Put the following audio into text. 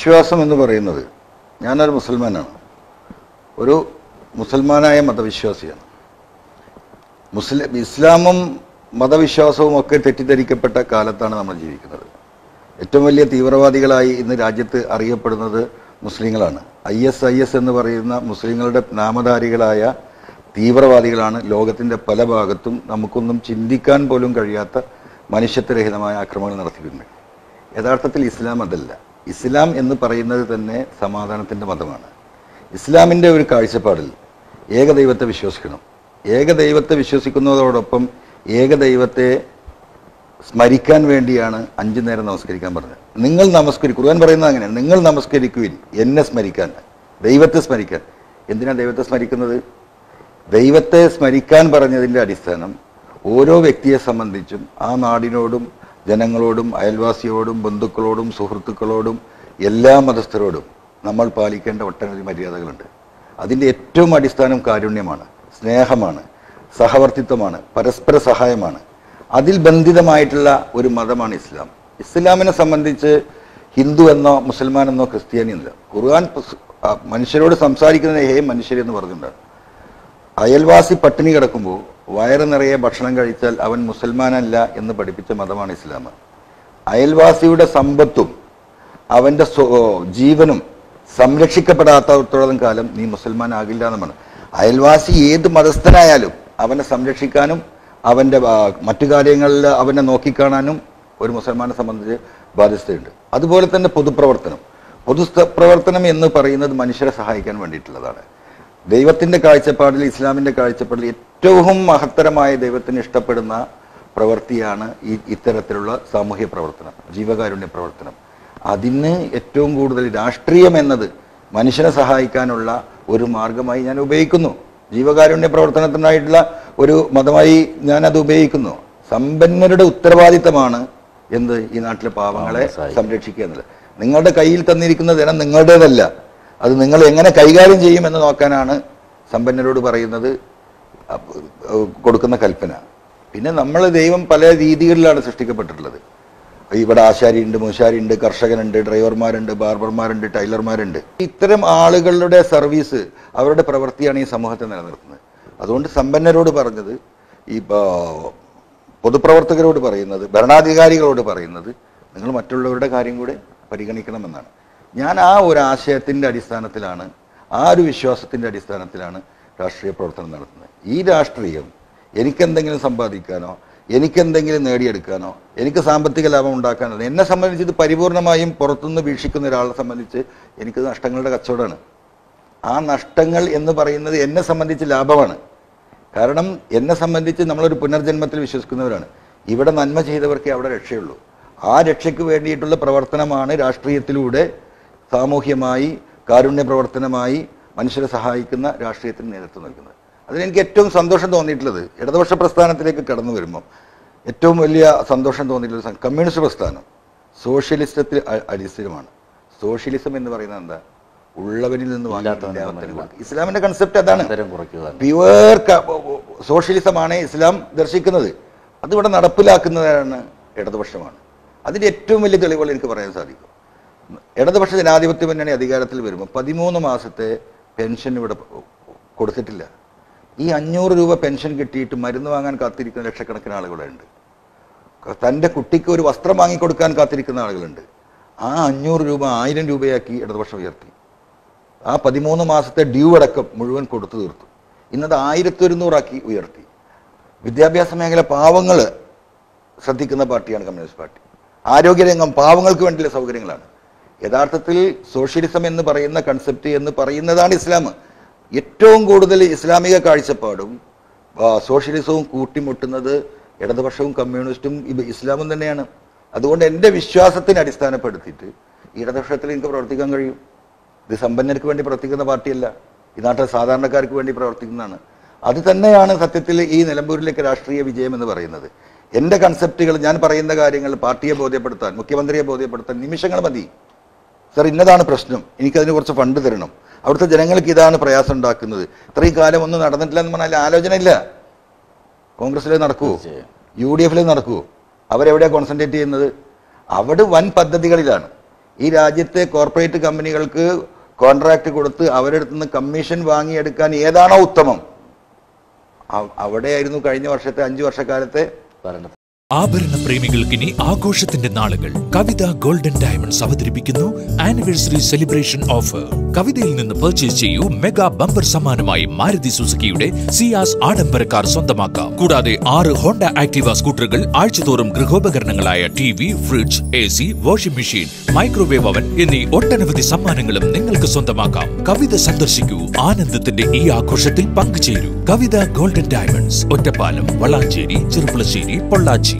വിശ്വാസം എന്ന് പറയുന്നത് ഞാനൊരു മുസൽമാനാണ്. ഒരു മുസൽമാനായ മതവിശ്വാസിയാണ്. മുസ്ലിം ഇസ്ലാമും മതവിശ്വാസവും ഒക്കെ തെറ്റിദ്ധരിക്കപ്പെട്ട കാലത്താണ് നമ്മൾ ജീവിക്കുന്നത്. ഏറ്റവും വലിയ തീവ്രവാദികളായി ഇന്ന് രാജ്യത്ത് അറിയപ്പെടുന്നത് മുസ്ലിങ്ങളാണ്. ഐ എസ് ഐ എസ് എന്ന് പറയുന്ന മുസ്ലിങ്ങളുടെ നാമധാരികളായ തീവ്രവാദികളാണ് ലോകത്തിന്റെ പല ഭാഗത്തും നമുക്കൊന്നും ചിന്തിക്കാൻ പോലും കഴിയാത്ത മനുഷ്യത്വരഹിതമായ ആക്രമണങ്ങൾ നടത്തിയിട്ടുണ്ട്. യഥാർത്ഥത്തിൽ ഇസ്ലാം അതല്ല. ഇസ്ലാം എന്ന് പറയുന്നത് തന്നെ സമാധാനത്തിന്റെ മതമാണ്. ഇസ്ലാമിന്റെ ഒരു കാഴ്ചപ്പാടിൽ ഏകദൈവത്തെ വിശ്വസിക്കണം. ഏകദൈവത്തെ വിശ്വസിക്കുന്നതോടൊപ്പം ഏകദൈവത്തെ സ്മരിക്കാൻ വേണ്ടിയാണ് അഞ്ചു നേരം നമസ്കരിക്കാൻ പറഞ്ഞത്. നിങ്ങൾ നമസ്കരിക്കും ഖുർആൻ പറയുന്നത് അങ്ങനെയാണ് നിങ്ങൾ നമസ്കരിക്കുവിൻ എന്നെ സ്മരിക്കാൻ ദൈവത്തെ സ്മരിക്കാൻ. എന്തിനാണ് ദൈവത്തെ സ്മരിക്കുന്നത്? ദൈവത്തെ സ്മരിക്കാൻ പറഞ്ഞതിന്റെ അടിസ്ഥാനം ഓരോ വ്യക്തിയെ സംബന്ധിച്ചും ആ നാടിനോടും ജനങ്ങളോടും അയൽവാസിയോടും ബന്ധുക്കളോടും സുഹൃത്തുക്കളോടും എല്ലാ മതസ്ഥരോടും നമ്മൾ പാലിക്കേണ്ട ഒട്ടനവധി മര്യാദകളുണ്ട്. അതിന്റെ ഏറ്റവും അടിസ്ഥാനം കാരുണ്യമാണ് സ്നേഹമാണ് സഹവർത്തിത്വമാണ് പരസ്പര സഹായമാണ്. അതിൽ ബന്ധിതമായിട്ടുള്ള ഒരു മതമാണ് ഇസ്ലാം. ഇസ്ലാമിനെ സംബന്ധിച്ച് ഹിന്ദു എന്നോ മുസൽമാൻ എന്നോ ക്രിസ്ത്യാനി എന്നില്ല ഖുർആൻ മനുഷ്യരോട് സംസാരിക്കുന്നത് ഹേ മനുഷ്യരെന്ന് പറഞ്ഞിട്ടുണ്ടാണ് അയൽവാസി പട്ടിണി കിടക്കുമ്പോൾ വയറ് നിറയെ ഭക്ഷണം കഴിച്ചാൽ അവൻ മുസൽമാനല്ല എന്ന് പഠിപ്പിച്ച മതമാണ് ഇസ്ലാം. അയൽവാസിയുടെ സമ്പത്തും അവന്റെ ജീവനും സംരക്ഷിക്കപ്പെടാത്തത്തോളം കാലം നീ മുസൽമാൻ ആകില്ല എന്നാണ്. അയൽവാസി ഏത് മതസ്ഥനായാലും അവനെ സംരക്ഷിക്കാനും അവന്റെ മറ്റു കാര്യങ്ങളിൽ അവനെ നോക്കിക്കാണാനും ഒരു മുസൽമാനെ സംബന്ധിച്ച് ബാധ്യതയുണ്ട് അതുപോലെ തന്നെ പൊതുപ്രവർത്തനം. പൊതു പ്രവർത്തനം എന്ന് പറയുന്നത് മനുഷ്യരെ സഹായിക്കാൻ വേണ്ടിയിട്ടുള്ളതാണ്. ദൈവത്തിന്റെ കാഴ്ചപ്പാടിൽ ഇസ്ലാമിന്റെ കാഴ്ചപ്പാടിൽ ഏറ്റവും മഹത്തരമായ ദൈവത്തിന് ഇഷ്ടപ്പെടുന്ന പ്രവൃത്തിയാണ് ഈ ഇത്തരത്തിലുള്ള സാമൂഹ്യ പ്രവർത്തനം ജീവകാരുണ്യ പ്രവർത്തനം. അതിന് ഏറ്റവും കൂടുതൽ രാഷ്ട്രീയം എന്നത് മനുഷ്യനെ സഹായിക്കാനുള്ള ഒരു മാർഗമായി ഞാൻ ഉപയോഗിക്കുന്നു. ജീവകാരുണ്യ പ്രവർത്തനത്തിനായിട്ടുള്ള ഒരു മതമായി ഞാൻ അത് ഉപയോഗിക്കുന്നു. സമ്പന്നരുടെ ഉത്തരവാദിത്തമാണ് എന്ത്? ഈ നാട്ടിലെ പാവങ്ങളെ സംരക്ഷിക്കുക എന്നുള്ളത്. നിങ്ങളുടെ കയ്യിൽ തന്നിരിക്കുന്ന ധനം നിങ്ങളുടേതല്ല. അത് നിങ്ങൾ എങ്ങനെ കൈകാര്യം ചെയ്യുമെന്ന് നോക്കാനാണ് സമ്പന്നരോട് പറയുന്നത് കൊടുക്കുന്ന കൽപ്പന. പിന്നെ നമ്മൾ ദൈവം പല രീതികളിലാണ് സൃഷ്ടിക്കപ്പെട്ടിട്ടുള്ളത്. ഇവിടെ ആശാരിയുണ്ട് മൂശാരിയുണ്ട് കർഷകനുണ്ട് ഡ്രൈവർമാരുണ്ട് ബാർബർമാരുണ്ട് ടൈലർമാരുണ്ട്. ഇത്തരം ആളുകളുടെ സർവീസ് അവരുടെ പ്രവൃത്തിയാണ് ഈ സമൂഹത്തെ നിലനിർത്തുന്നത്. അതുകൊണ്ട് സമ്പന്നരോട് പറഞ്ഞത് ഈ പൊതുപ്രവർത്തകരോട് പറയുന്നത് ഭരണാധികാരികളോട് പറയുന്നത് നിങ്ങൾ മറ്റുള്ളവരുടെ കാര്യം കൂടെ പരിഗണിക്കണമെന്നാണ്. ഞാൻ ആ ഒരു ആശയത്തിന്റെ അടിസ്ഥാനത്തിലാണ് ആ ഒരു വിശ്വാസത്തിന്റെ അടിസ്ഥാനത്തിലാണ് രാഷ്ട്രീയ പ്രവർത്തനം നടത്തുന്നത്. ഈ രാഷ്ട്രീയം എനിക്കെന്തെങ്കിലും സമ്പാദിക്കാനോ എനിക്കെന്തെങ്കിലും നേടിയെടുക്കാനോ എനിക്ക് സാമ്പത്തിക ലാഭം ഉണ്ടാക്കാനോ എന്നെ സംബന്ധിച്ച് ഇത് പരിപൂർണമായും പുറത്തുനിന്ന് വീക്ഷിക്കുന്ന ഒരാളെ സംബന്ധിച്ച് എനിക്ക് നഷ്ടങ്ങളുടെ കച്ചവടമാണ്. ആ നഷ്ടങ്ങൾ എന്ന് പറയുന്നത് എന്നെ സംബന്ധിച്ച് ലാഭമാണ്. കാരണം എന്നെ സംബന്ധിച്ച് നമ്മളൊരു പുനർജന്മത്തിൽ വിശ്വസിക്കുന്നവരാണ്. ഇവിടെ നന്മ ചെയ്തവർക്കേ അവിടെ രക്ഷയുള്ളൂ. ആ രക്ഷയ്ക്ക് വേണ്ടിയിട്ടുള്ള പ്രവർത്തനമാണ് രാഷ്ട്രീയത്തിലൂടെ സാമൂഹ്യമായി കാരുണ്യ പ്രവർത്തനമായി മനുഷ്യരെ സഹായിക്കുന്ന രാഷ്ട്രീയത്തിന് നേതൃത്വം നൽകുന്നത്. അതിലെനിക്ക് ഏറ്റവും സന്തോഷം തോന്നിയിട്ടുള്ളത് ഇടതുപക്ഷ പ്രസ്ഥാനത്തിലേക്ക് കടന്നു വരുമ്പം ഏറ്റവും വലിയ സന്തോഷം തോന്നിയിട്ടുള്ള കമ്മ്യൂണിസ്റ്റ് പ്രസ്ഥാനം സോഷ്യലിസത്തിൽ അ- അടിസ്ഥിരമാണ്. സോഷ്യലിസം എന്ന് പറയുന്നത് എന്താ? ഉള്ളവരിൽ നിന്ന് ഇസ്ലാമിന്റെ കൺസെപ്റ്റ് അതാണ്. പ്യുവർ സോഷ്യലിസമാണ് ഇസ്ലാം ദർശിക്കുന്നത്. അതിവിടെ നടപ്പിലാക്കുന്നതാണ് ഇടതുപക്ഷമാണ്. അതിന്റെ ഏറ്റവും വലിയ തെളിവുകൾ എനിക്ക് പറയാൻ സാധിക്കും. ഇടതുപക്ഷ ജനാധിപത്യ മുന്നണി അധികാരത്തിൽ വരുമ്പോൾ പതിമൂന്ന് മാസത്തെ പെൻഷൻ ഇവിടെ കൊടുത്തിട്ടില്ല. ഈ അഞ്ഞൂറ് രൂപ പെൻഷൻ കിട്ടിയിട്ട് മരുന്ന് വാങ്ങാൻ കാത്തിരിക്കുന്ന ലക്ഷക്കണക്കിന് ആളുകളുണ്ട്. തന്റെ കുട്ടിക്ക് ഒരു വസ്ത്രം വാങ്ങിക്കൊടുക്കാൻ കാത്തിരിക്കുന്ന ആളുകളുണ്ട്. ആ അഞ്ഞൂറ് രൂപ ആയിരം രൂപയാക്കി ഇടതുപക്ഷം ഉയർത്തി. ആ പതിമൂന്ന് മാസത്തെ ഡ്യൂ അടക്കം മുഴുവൻ കൊടുത്തു തീർത്തു. ഇന്നത് ആയിരത്തി ഒരുന്നൂറാക്കി ഉയർത്തി. വിദ്യാഭ്യാസ മേഖല പാവങ്ങൾ ശ്രദ്ധിക്കുന്ന പാർട്ടിയാണ് കമ്മ്യൂണിസ്റ്റ് പാർട്ടി. ആരോഗ്യരംഗം പാവങ്ങൾക്ക് വേണ്ടിയുള്ള സൗകര്യങ്ങളാണ്. യഥാർത്ഥത്തിൽ സോഷ്യലിസം എന്ന് പറയുന്ന കൺസെപ്റ്റ് എന്ന് പറയുന്നതാണ് ഇസ്ലാം. ഏറ്റവും കൂടുതൽ ഇസ്ലാമിക കാഴ്ചപ്പാടും സോഷ്യലിസവും കൂട്ടിമുട്ടുന്നത് ഇടതുപക്ഷവും കമ്മ്യൂണിസ്റ്റും ഇസ്ലാമും തന്നെയാണ്. അതുകൊണ്ട് എന്റെ വിശ്വാസത്തിന് അടിസ്ഥാനപ്പെടുത്തിയിട്ട് ഇടതുപക്ഷത്തിൽ എനിക്ക് പ്രവർത്തിക്കാൻ കഴിയും. ഇത് സമ്പന്നർക്ക് വേണ്ടി പ്രവർത്തിക്കുന്ന പാർട്ടിയല്ല. ഈ നാട്ടിലെ സാധാരണക്കാർക്ക് വേണ്ടി പ്രവർത്തിക്കുന്നതാണ്. അത് തന്നെയാണ് സത്യത്തിൽ ഈ നിലമ്പൂരിലേക്ക് രാഷ്ട്രീയ വിജയം എന്ന് പറയുന്നത്. എന്റെ കൺസെപ്റ്റുകൾ ഞാൻ പറയുന്ന കാര്യങ്ങൾ പാർട്ടിയെ ബോധ്യപ്പെടുത്താൻ മുഖ്യമന്ത്രിയെ ബോധ്യപ്പെടുത്താൻ നിമിഷങ്ങൾ മതി. സർ ഇന്നതാണ് പ്രശ്നം. എനിക്കതിന് കുറച്ച് ഫണ്ട് തരണം. അവിടുത്തെ ജനങ്ങൾക്ക് ഇതാണ് പ്രയാസം ഉണ്ടാക്കുന്നത്. ഇത്രയും കാലം ഒന്നും നടന്നിട്ടില്ല എന്ന് പറഞ്ഞാൽ ആലോചന ഇല്ല കോൺഗ്രസ്സിലെ നടക്കൂ. യു ഡി എഫിലേ നടക്കൂ. അവരെവിടെയാണ് കോൺസെൻട്രേറ്റ് ചെയ്യുന്നത്? അവിടെ വൻ പദ്ധതികളിലാണ്. ഈ രാജ്യത്തെ കോർപ്പറേറ്റ് കമ്പനികൾക്ക് കോൺട്രാക്ട് കൊടുത്ത് അവരുടെ അടുത്ത് നിന്ന് കമ്മീഷൻ വാങ്ങിയെടുക്കാൻ ഏതാണോ ഉത്തമം. അവിടെയായിരുന്നു കഴിഞ്ഞ വർഷത്തെ അഞ്ചു വർഷക്കാലത്തെ ഭരണം ആഭരണ പ്രേമികൾക്കിനി ആഘോഷത്തിന്റെ നാളുകൾ. കവിത ഗോൾഡൻ ഡയമണ്ട്സ് അവതരിപ്പിക്കുന്നു. ആനിവേഴ്സറി സെലിബ്രേഷൻ ഓഫർ കവിതയിൽ നിന്ന് പർച്ചേസ് ചെയ്യൂ മെഗാ ബമ്പർ സമ്മാനമായി മാരുതി സുസുക്കിയുടെ സിയാസ് ആഡംബര കാർ സ്വന്തമാക്കാം. കൂടാതെ ആറ് ഹോണ്ട ആക്ടിവ സ്കൂട്ടറുകൾ ആഴ്ചതോറും ഗൃഹോപകരണങ്ങളായ T V fridge A C washing machine microwave oven എന്നീ ഒട്ടനവധി സമ്മാനങ്ങളും നിങ്ങൾക്ക് സ്വന്തമാക്കാം. കവിത സന്ദർശിക്കൂ. ആനന്ദത്തിന്റെ ഈ ആഘോഷത്തിൽ പങ്കുചേരൂ. Kavitha golden diamonds Ottapalam Valanchery Cherpulassery Pollachi.